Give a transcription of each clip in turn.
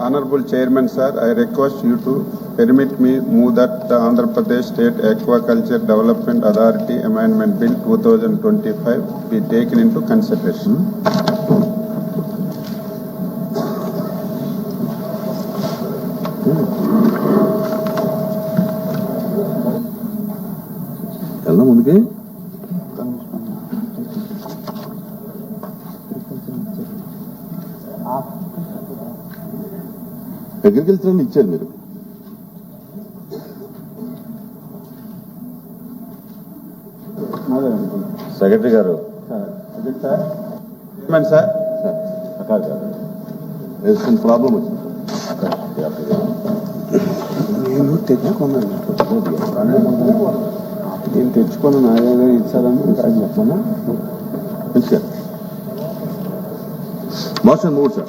Honorable Chairman, sir, I request you to permit me move that the Andhra Pradesh State Aquaculture Development Authority Amendment Bill 2025 be taken into consideration. Hello, దగ్గరికి వెళ్తున్నాను ఇచ్చారు మీరు secretary గారు sir sir కాదు sir problem వచ్చింది నేను తెచ్చుకున్నాను నేను తెచ్చుకున్నాను నాదేదో ఇచ్చారని చెప్పాను మోషన్ మూడు సార్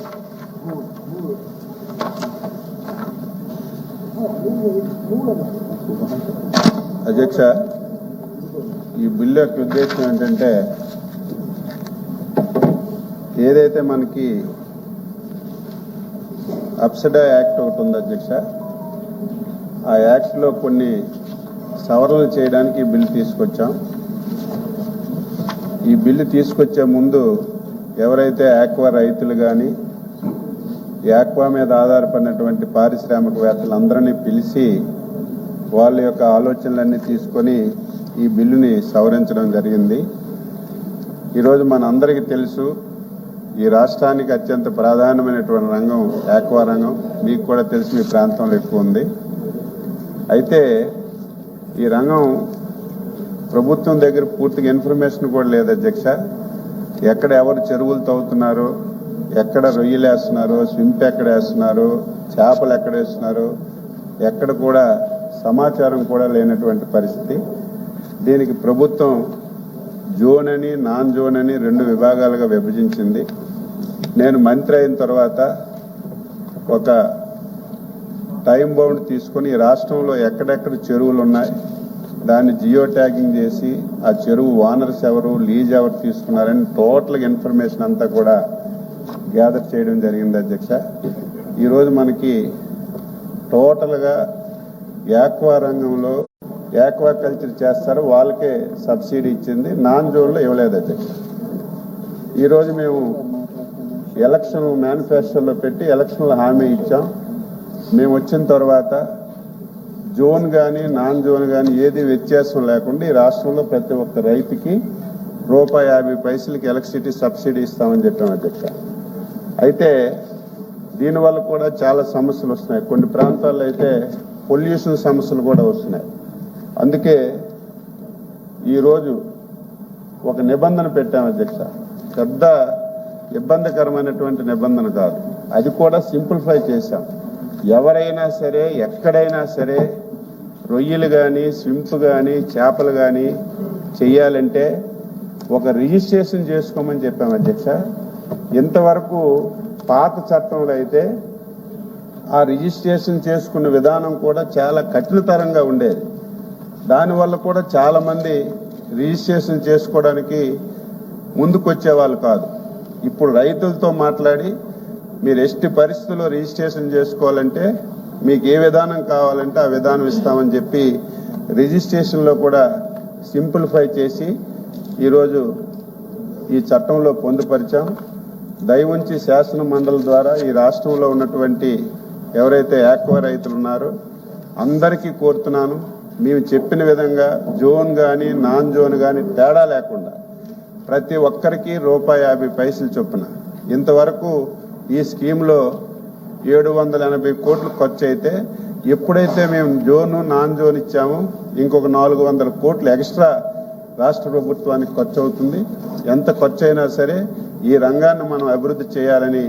అధ్యక్ష ఈ బిల్లు యొక్క ఉద్దేశం ఏంటంటే ఏదైతే మనకి అప్సడా యాక్ట్ ఒకటి ఉంది అధ్యక్ష ఆ యాక్ట్లో కొన్ని సవరణలు చేయడానికి బిల్లు తీసుకొచ్చాం ఈ బిల్లు తీసుకొచ్చే ముందు ఎవరైతే యాక్వా రైతులు కానీ యాక్వా మీద ఆధారపడినటువంటి అందరినీ పిలిచి వాళ్ళ యొక్క ఆలోచనలన్నీ తీసుకొని ఈ బిల్లుని సవరించడం జరిగింది ఈరోజు మన అందరికీ తెలుసు ఈ రాష్ట్రానికి అత్యంత ప్రాధాన్యమైనటువంటి రంగం యాక్వా రంగం మీకు కూడా తెలిసి మీ ప్రాంతంలో ఎక్కువ ఉంది అయితే ఈ రంగం ప్రభుత్వం దగ్గర పూర్తిగా ఇన్ఫర్మేషన్ కూడా లేదు అధ్యక్ష ఎక్కడ ఎవరు చెరువులు తవ్వుతున్నారో ఎక్కడ రొయ్యలు వేస్తున్నారు స్విమ్ప్ ఎక్కడ వేస్తున్నారు చేపలు ఎక్కడ వేస్తున్నారు ఎక్కడ కూడా సమాచారం కూడా లేనటువంటి పరిస్థితి దీనికి ప్రభుత్వం జోన్ అని నాన్ జోన్ అని రెండు విభాగాలుగా విభజించింది నేను మంత్రి అయిన తర్వాత ఒక టైం బౌండ్ తీసుకుని రాష్ట్రంలో ఎక్కడెక్కడ చెరువులు ఉన్నాయి దాన్ని జియో ట్యాగింగ్ చేసి ఆ చెరువు ఓనర్స్ ఎవరు లీజ్ ఎవరు తీసుకున్నారని టోటల్గా ఇన్ఫర్మేషన్ అంతా కూడా గ్యాదర్ చేయడం జరిగింది అధ్యక్ష ఈరోజు మనకి టోటల్గా యాక్వా రంగంలో యాక్వా కల్చర్ చేస్తారు వాళ్ళకే సబ్సిడీ ఇచ్చింది నాన్ జోన్లో ఇవ్వలేదు అధ్యక్ష ఈరోజు మేము ఎలక్షన్ మేనిఫెస్టోలో పెట్టి ఎలక్షన్లో హామీ ఇచ్చాం మేము వచ్చిన తర్వాత జోన్ కానీ నాన్ జోన్ కానీ ఏది వ్యత్యాసం లేకుండా ఈ రాష్ట్రంలో ప్రతి ఒక్క రైతుకి రూపాయి యాభై పైసలకి ఎలక్ట్రిసిటీ సబ్సిడీ ఇస్తామని చెప్పాం అధ్యక్ష అయితే దీనివల్ల కూడా చాలా సమస్యలు వస్తున్నాయి కొన్ని ప్రాంతాల్లో అయితే పొల్యూషన్ సమస్యలు కూడా వస్తున్నాయి అందుకే ఈరోజు ఒక నిబంధన పెట్టాము అధ్యక్ష పెద్ద ఇబ్బందికరమైనటువంటి నిబంధన కాదు అది కూడా సింప్లిఫై చేశాం ఎవరైనా సరే ఎక్కడైనా సరే రొయ్యలు కానీ స్వింప్ కానీ చేపలు కానీ చేయాలంటే ఒక రిజిస్ట్రేషన్ చేసుకోమని చెప్పాం అధ్యక్ష ఇంతవరకు పాత చట్టంలో అయితే ఆ రిజిస్ట్రేషన్ చేసుకున్న విధానం కూడా చాలా కఠినతరంగా ఉండేది దానివల్ల కూడా చాలామంది రిజిస్ట్రేషన్ చేసుకోవడానికి ముందుకొచ్చేవాళ్ళు కాదు ఇప్పుడు రైతులతో మాట్లాడి మీరు ఎట్టి పరిస్థితుల్లో రిజిస్ట్రేషన్ చేసుకోవాలంటే మీకు ఏ విధానం కావాలంటే ఆ విధానం ఇస్తామని చెప్పి రిజిస్ట్రేషన్లో కూడా సింప్లిఫై చేసి ఈరోజు ఈ చట్టంలో పొందుపరిచాం దయవుంచి శాసన మండలి ద్వారా ఈ రాష్ట్రంలో ఉన్నటువంటి ఎవరైతే యాక్వ రైతులు ఉన్నారో అందరికీ కోరుతున్నాను మేము చెప్పిన విధంగా జోన్ కానీ నాన్ జోన్ కానీ తేడా లేకుండా ప్రతి ఒక్కరికి రూపాయి యాభై పైసలు చొప్పున ఇంతవరకు ఈ స్కీమ్లో ఏడు వందల ఎనభై కోట్లు ఖర్చు అయితే ఎప్పుడైతే మేము జోను నాన్ జోన్ ఇచ్చామో ఇంకొక నాలుగు వందల కోట్లు ఎక్స్ట్రా రాష్ట్ర ప్రభుత్వానికి ఖర్చు అవుతుంది ఎంత ఖర్చు అయినా సరే ఈ రంగాన్ని మనం అభివృద్ధి చేయాలని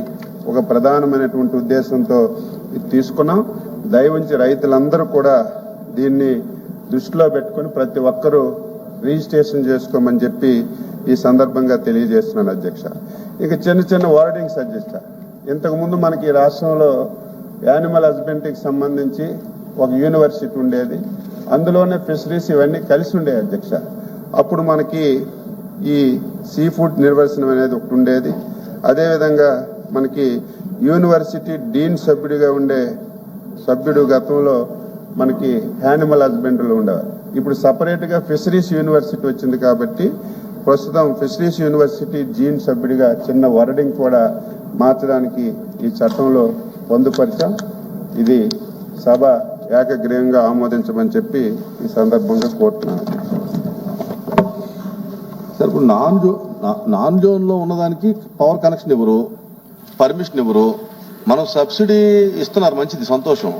ఒక ప్రధానమైనటువంటి ఉద్దేశంతో తీసుకున్నాం దయవుంచి రైతులందరూ కూడా దీన్ని దృష్టిలో పెట్టుకుని ప్రతి ఒక్కరూ రిజిస్ట్రేషన్ చేసుకోమని చెప్పి ఈ సందర్భంగా తెలియజేస్తున్నాను అధ్యక్ష ఇక చిన్న చిన్న వార్డింగ్స్ అధ్యక్ష ఇంతకుముందు మనకి ఈ రాష్ట్రంలో యానిమల్ హస్బెండరీకి సంబంధించి ఒక యూనివర్సిటీ ఉండేది అందులోనే ఫిషరీస్ ఇవన్నీ కలిసి ఉండేవి అధ్యక్ష అప్పుడు మనకి ఈ సీ ఫుడ్ నిర్వచనం అనేది ఒకటి ఉండేది అదేవిధంగా మనకి యూనివర్సిటీ డీన్ సభ్యుడిగా ఉండే సభ్యుడు గతంలో మనకి యానిమల్ హస్బెండ్లు ఉండేవారు ఇప్పుడు సపరేట్గా ఫిషరీస్ యూనివర్సిటీ వచ్చింది కాబట్టి ప్రస్తుతం ఫిషరీస్ యూనివర్సిటీ జీన్ సభ్యుడిగా చిన్న వర్డింగ్ కూడా మార్చడానికి ఈ చట్టంలో పొందుపరిచాం ఇది సభ ఏకగ్రీవంగా ఆమోదించమని చెప్పి ఈ సందర్భంగా కోరుతున్నాను సార్ ఇప్పుడు నాన్ జోన్ నాన్ జోన్లో ఉన్నదానికి పవర్ కనెక్షన్ ఇవ్వరు పర్మిషన్ ఇవ్వరు మనం సబ్సిడీ ఇస్తున్నారు మంచిది సంతోషం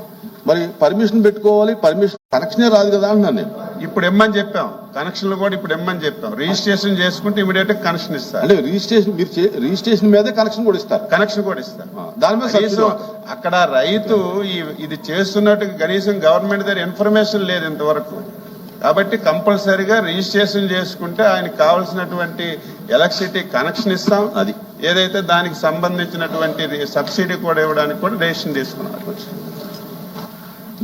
మరి పర్మిషన్ పెట్టుకోవాలి పర్మిషన్ కనెక్షనే రాదు కదా అంటున్నాను నేను ఇప్పుడు ఇమ్మని చెప్పాం కనెక్షన్లు కూడా ఇప్పుడు ఇమ్మని చెప్పాం రిజిస్ట్రేషన్ చేసుకుంటే ఇమీడియట్ గా కనెక్షన్ ఇస్తారు అంటే రిజిస్ట్రేషన్ మీరు రిజిస్ట్రేషన్ మీద కనెక్షన్ కూడా ఇస్తారు కనెక్షన్ కూడా ఇస్తారు దాని మీద అక్కడ రైతు ఇది చేస్తున్నట్టు కనీసం గవర్నమెంట్ దగ్గర ఇన్ఫర్మేషన్ లేదు ఇంతవరకు కాబట్టి కంపల్సరీగా రిజిస్ట్రేషన్ చేసుకుంటే ఆయనకు కావలసినటువంటి ఎలక్ట్రిసిటీ కనెక్షన్ ఇస్తాం అది ఏదైతే దానికి సంబంధించినటువంటి సబ్సిడీ కూడా ఇవ్వడానికి కూడా రిజిస్ట్రేషన్ తీసుకున్నారు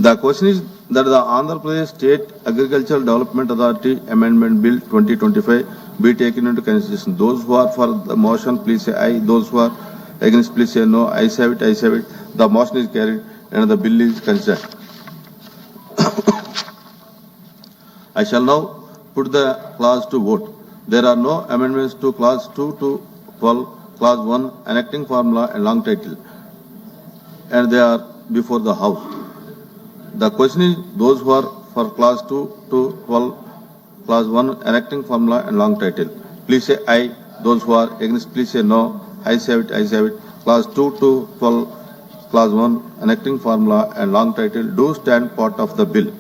the question is that the Andhra Pradesh state agriculture development authority amendment bill twenty twenty five be taken నుండి into consideration those who are for the motion please aye those who are against A no no i have it i have it the motion is carried and the bill is I shall now put the clause to vote. There are no amendments to clause 2 to 12, clause 1, enacting formula and long title. And they are before the House. The question is those who are for clause 2 to 12, clause 1, enacting formula and long title. Please say aye. Those who are against, please say no. I save it, I save it. Clause 2 to 12, clause 1, enacting formula and long title do stand part of the bill.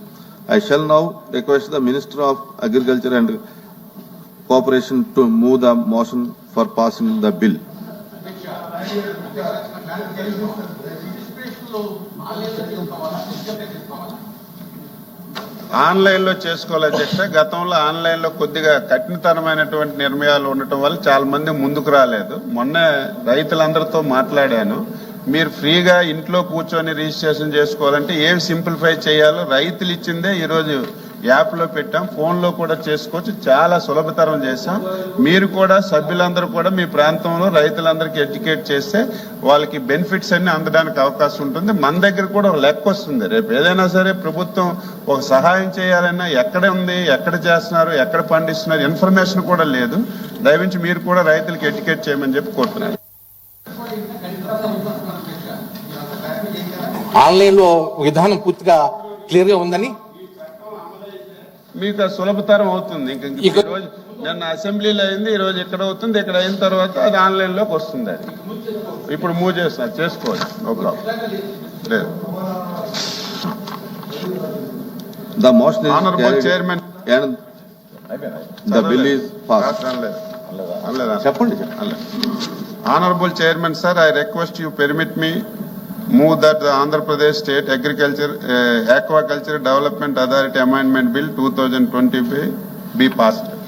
I shall now request the minister of agriculture and cooperation to move the motion for passing the bill ఆన్లైన్లో లో చేసుకోవాలి అధ్యక్ష గతంలో ఆన్లైన్లో కొద్దిగా కఠినతరమైనటువంటి నిర్ణయాలు ఉండటం వల్ల చాలా మంది ముందుకు రాలేదు మొన్న రైతులందరితో మాట్లాడాను మీరు ఫ్రీగా ఇంట్లో కూర్చొని రిజిస్ట్రేషన్ చేసుకోవాలంటే ఏవి సింప్లిఫై చేయాలో రైతులు ఇచ్చిందే ఈరోజు యాప్లో పెట్టాం ఫోన్లో కూడా చేసుకోవచ్చు చాలా సులభతరం చేశాం మీరు కూడా సభ్యులందరూ కూడా మీ ప్రాంతంలో రైతులందరికీ ఎడ్యుకేట్ చేస్తే వాళ్ళకి బెనిఫిట్స్ అన్ని అందడానికి అవకాశం ఉంటుంది మన దగ్గర కూడా ఒక లెక్క వస్తుంది రేపు ఏదైనా సరే ప్రభుత్వం ఒక సహాయం చేయాలన్నా ఎక్కడ ఉంది ఎక్కడ చేస్తున్నారు ఎక్కడ పండిస్తున్నారు ఇన్ఫర్మేషన్ కూడా లేదు దయవించి మీరు కూడా రైతులకు ఎడ్యుకేట్ చేయమని చెప్పి కోరుతున్నారు ఆన్లైన్లో విధానం పూర్తిగా క్లియర్గా ఉందని మీకు సులభతరం అవుతుంది ఇంకా నిన్న అసెంబ్లీలో అయింది ఈరోజు ఇక్కడ అవుతుంది ఇక్కడ అయిన తర్వాత అది ఆన్లైన్లోకి వస్తుంది అది ఇప్పుడు మూవ్ చేస్తాను చేసుకోవాలి నో ప్రాబ్లం లేదు చెప్పండి honourable chairman sir I request you permit me move that the Andhra Pradesh State Agriculture uh, Aquaculture Development Authority Amendment Bill 2020 be, be passed.